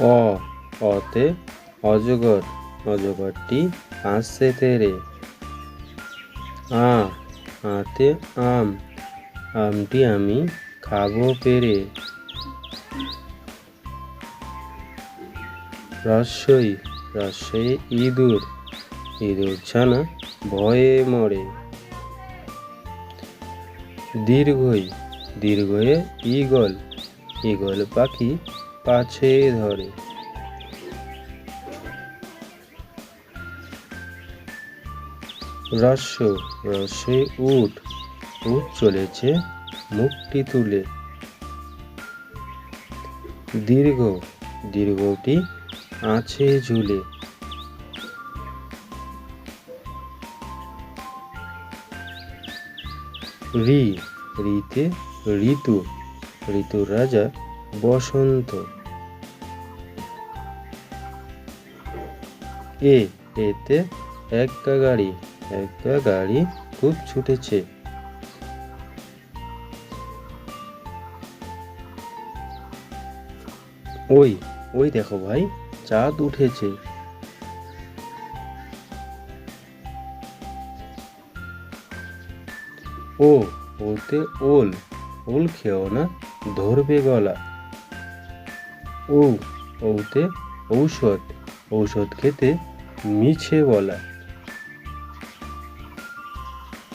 অ অতে অজগর, অজগরটি আসছে তেরে। আ আতে আম, আমটি আমি খাব পেরে। রস্যই রস্যই ইঁদুর ইঁদুর ছানা ভয়ে মরে। দীর্ঘই, দীর্ঘয়ে ঈগল ঈগল পাখি পাছে ধরে। রস্য রসে উট উট চলেছে মুখটি তুলে। দীর্ঘ, দীর্ঘটি আছে ঝুলে। রি, রিতে ঋতু ঋতুর রাজা বসন্ত। এ, এতে একটা গাড়ি একটা গাড়ি খুব ছুটেছে। ওই ওই দেখো ভাই, চাঁদ উঠেছে। ও, ওতে ওল। ওল খেও না ধরবে গলা। ও ওতে ঔষধ ঔষধ খেতে মিছে বলা